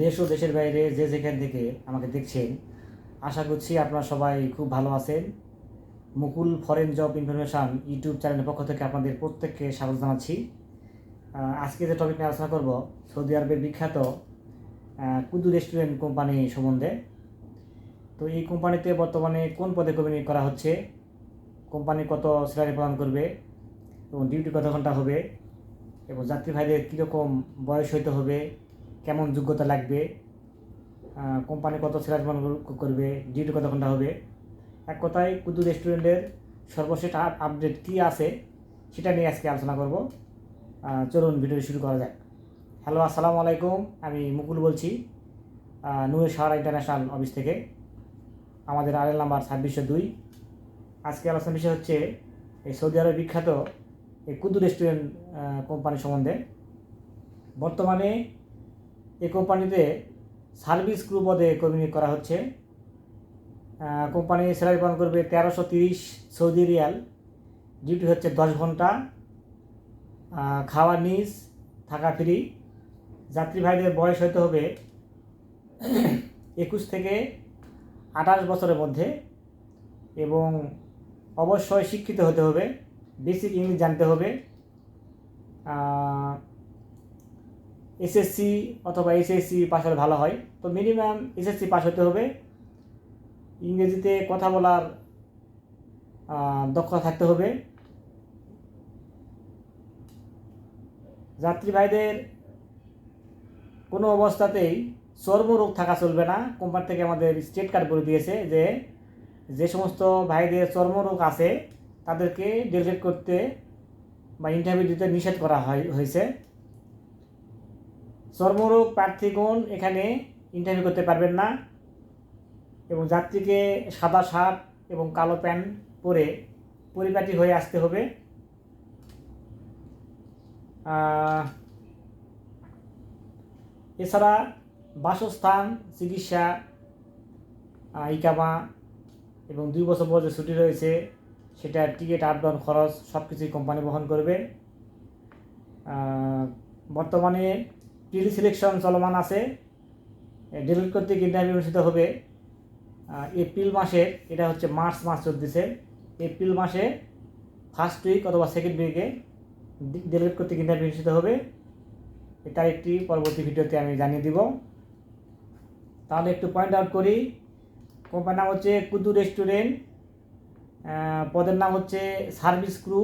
দেশ ও দেশের বাইরে যে যেখান থেকে আমাকে দেখছেন, আশা করছি আপনারা সবাই খুব ভালো আছেন। Mukul foreign job information YouTube চ্যানেলের পক্ষ থেকে আপনাদের প্রত্যেককে স্বাগত জানাচ্ছি। আজকে যে টপিক নিয়ে আলোচনা করব, সৌদি আরবের বিখ্যাত কুদু রেস্টুরেন্ট কোম্পানি সম্বন্ধে। তো এই কোম্পানিতে বর্তমানে কোন পদে কর্মী করা হচ্ছে কোম্পানি কত স্যালারি প্রদান করবে এবং ডিউটি কত ঘণ্টা হবে, এবং যাত্রী ভাইদের কীরকম বয়স হইতে হবে কেমন যোগ্যতা লাগবে কোম্পানি কত প্রদান কর- করবে ডিউটি কত ঘণ্টা হবে। এক কথায় কুদু রেস্টুরেন্টের সর্বশেষ আপডেট কী আছে সেটা নিয়ে আজকে আলোচনা করব। চলুন ভিডিও শুরু করা যাক। হ্যালো আসসালামু আলাইকুম, আমি মুকুল বলছি নূরে সাহারা ইন্টারন্যাশনাল অফিস থেকে। আমাদের আরেল নাম্বার ছাব্বিশশো দুই। আজকে আলোচনার বিষয় হচ্ছে, এই সৌদি আরবের বিখ্যাত এই কুদু রেস্টুরেন্ট কোম্পানি সম্বন্ধে। বর্তমানে এই কোম্পানিতে সার্ভিস ক্রু পদে কর্মী করা হচ্ছে। কোম্পানি স্যালারি প্রদান করবে তেরোশো তিরিশ সৌদি রিয়াল। ডিউটি হচ্ছে দশ ঘণ্টা। খাওয়া নিজ, থাকা ফ্রি যাত্রী ভাইদের বয়স হতে হবে একুশ থেকে আঠাশ বছরের মধ্যে এবং অবশ্যই শিক্ষিত হতে হবে। বেসিক ইংলিশ জানতে হবে। এসএসসি অথবা এসএসসি পাস হলে ভালো হয়। তো মিনিমাম এসএসসি পাস হতে হবে। ইংরেজিতে কথা বলার দক্ষতা থাকতে হবে। যাত্রী ভাইদের কোনো অবস্থাতেই চর্মরোগ থাকা চলবে না। কোম্পানি থেকে আমাদের স্টেট কার্ড করে দিয়েছে যে যে সমস্ত ভাইদের চর্মরোগ আছে, তাদেরকে ডেলিগেট করতে বা ইন্টারভিউ দিতে নিষেধ করা হয়, হয়েছে। চর্মরোগ প্রার্থীগণ এখানে ইন্টারভিউ করতে পারবেন না এবং যাত্রীকে সাদা শার্ট এবং কালো প্যান্ট পরে পরিপাটি হয়ে আসতে হবে। এছাড়া বাসস্থান, চিকিৎসা ইকামা এবং দুই বছর পর যে ছুটি রয়েছে সেটা টিকিট আপ ডাউন খরচ সব কিছুই কোম্পানি বহন করবে। বর্তমানে প্রি সিলেকশন চলমান আছে। ডেলিট করতে ইন্টারভিউ অনুষ্ঠিত হবে এপ্রিল মাসের, এটা হচ্ছে মার্চ মাস চলতেছে। এপ্রিল মাসে ফার্স্ট উইক অথবা সেকেন্ড উইকে ডেলিট করতে ইন্টারভিউ অনুষ্ঠিত হবে। এটার একটি পরবর্তী ভিডিওতে আমি জানিয়ে দিব। তাহলে একটু পয়েন্ট আউট করি কোম্পানির নাম হচ্ছে কুদু রেস্টুরেন্ট পদের নাম হচ্ছে সার্ভিস ক্রু।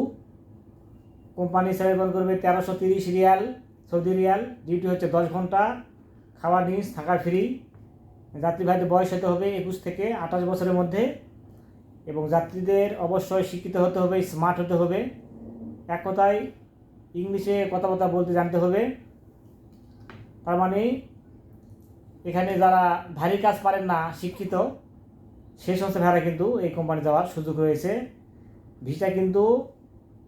কোম্পানি প্রদান করবে তেরোশো তিরিশ রিয়াল। সৌদি রিয়াল, ডিউটি হচ্ছে দশ ঘণ্টা, খাওয়া নিস থাকা ফ্রি। যাত্রী ভাইদের বয়স হতে হবে একুশ থেকে আঠাশ বছরের মধ্যে এবং যাত্রীদের অবশ্যই শিক্ষিত হতে হবে স্মার্ট হতে হবে। এক কথায় ইংলিশে কথাবার্তা বলতে জানতে হবে। তার মানে এখানে যারা ভারী কাজ পারেন না, শিক্ষিত সেই সমস্ত ভাইরা কিন্তু এই কোম্পানি যাওয়ার সুযোগ রয়েছে। ভিসা কিন্তু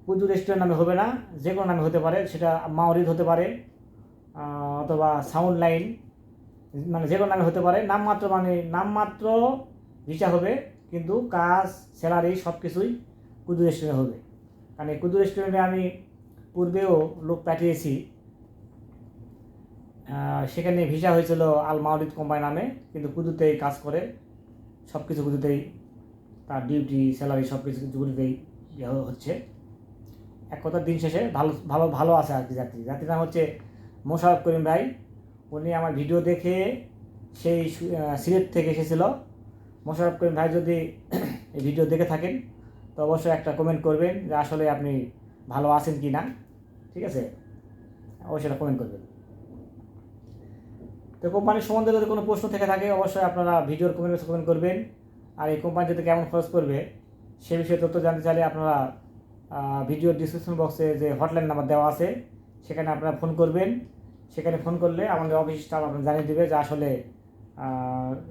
পুজো রেস্টুরেন্ট নামে হবে না যে কোনো নামে হতে পারে, সেটা মাওরিদ হতে পারে অথবা সাউন্ড লাইন মানে যে কোনো নামে হতে পারে, নামমাত্র মানে নামমাত্র ভিসা হবে, কিন্তু কাজ স্যালারি সব কিছুই কুদু রেস্টুরেন্টে হবে। কারণ এই কুদু রেস্টুরেন্টে আমি পূর্বেও লোক পাঠিয়েছি সেখানে ভিসা হয়েছিল আল মাউরিদ কোম্পানি নামে, কিন্তু কুদুতেই কাজ করে সব কিছু কুদুতেই তার ডিউটি স্যালারি সব কিছু কুদুতেই হচ্ছে। এক কথা দিন শেষে ভালো ভালো ভালো আছে আর কি যাত্রী। যাত্রীর নাম হচ্ছে মোশারফ করিম ভাই, উনি আমার ভিডিও দেখে সেই সিলেট থেকে এসেছিল। মোশারফ করিম ভাই যদি এই ভিডিও দেখে থাকেন, তো অবশ্যই একটা কমেন্ট করবেন যে আসলে আপনি ভালো আছেন কি না ঠিক আছে? অবশ্যই একটা কমেন্ট করবেন। তো কোম্পানির সম্বন্ধে যদি কোনো প্রশ্ন থেকে থাকে, অবশ্যই আপনারা ভিডিওর কমেন্ট কমেন্ট করবেন। আর এই কোম্পানি যদি কেমন খরচ করবে সে বিষয়ে তথ্য জানতে চাইলে আপনারা ভিডিওর ডিসক্রিপশন বক্সে যে হটলাইন নাম্বার দেওয়া আছে, সেখানে আপনারা ফোন করবেন। সেখানে ফোন করলে আমাদের অফিস স্টাফ আপনার জানিয়ে দেবে যে আসলে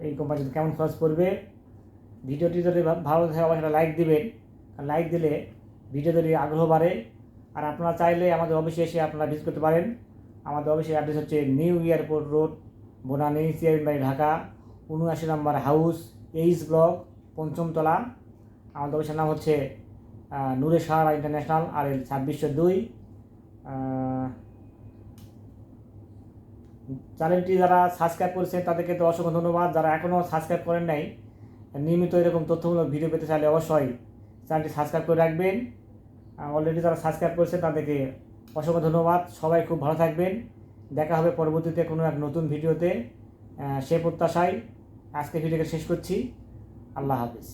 এই কোম্পানিতে কেমন খরচ পড়বে। ভিডিওটি যদি ভালো থাকে অবশ্যই লাইক দিবেন। লাইক দিলে ভিডিও যদি আগ্রহ বাড়ে, আর আপনারা চাইলে আমাদের অফিসে এসে আপনারা ভিজিট করতে পারেন। আমাদের অফিসের অ্যাড্রেস হচ্ছে new airport road Banani Chairbari Dhaka উনআশি নম্বর হাউস এইচ ব্লক পঞ্চমতলা। আমাদের অফিসের নাম হচ্ছে নূরে সাহারা ইন্টারন্যাশনাল আর এল ছাব্বিশশো দুই। চ্যানেলটি যারা সাবস্ক্রাইব করেছেন তাদেরকে তো অসংখ্য ধন্যবাদ। যারা এখনও সাবস্ক্রাইব করেন নাই, নিয়মিত এরকম তথ্যমূলক ভিডিও পেতে চাইলে অবশ্যই চ্যানেলটি সাবস্ক্রাইব করে রাখবেন। অলরেডি যারা সাবস্ক্রাইব করেছেন তাদেরকে অসংখ্য ধন্যবাদ। সবাই খুব ভালো থাকবেন। দেখা হবে পরবর্তীতে কোনো এক নতুন ভিডিওতে। সে প্রত্যাশায় আজকে ভিডিওকে শেষ করছি। আল্লাহ হাফিজ।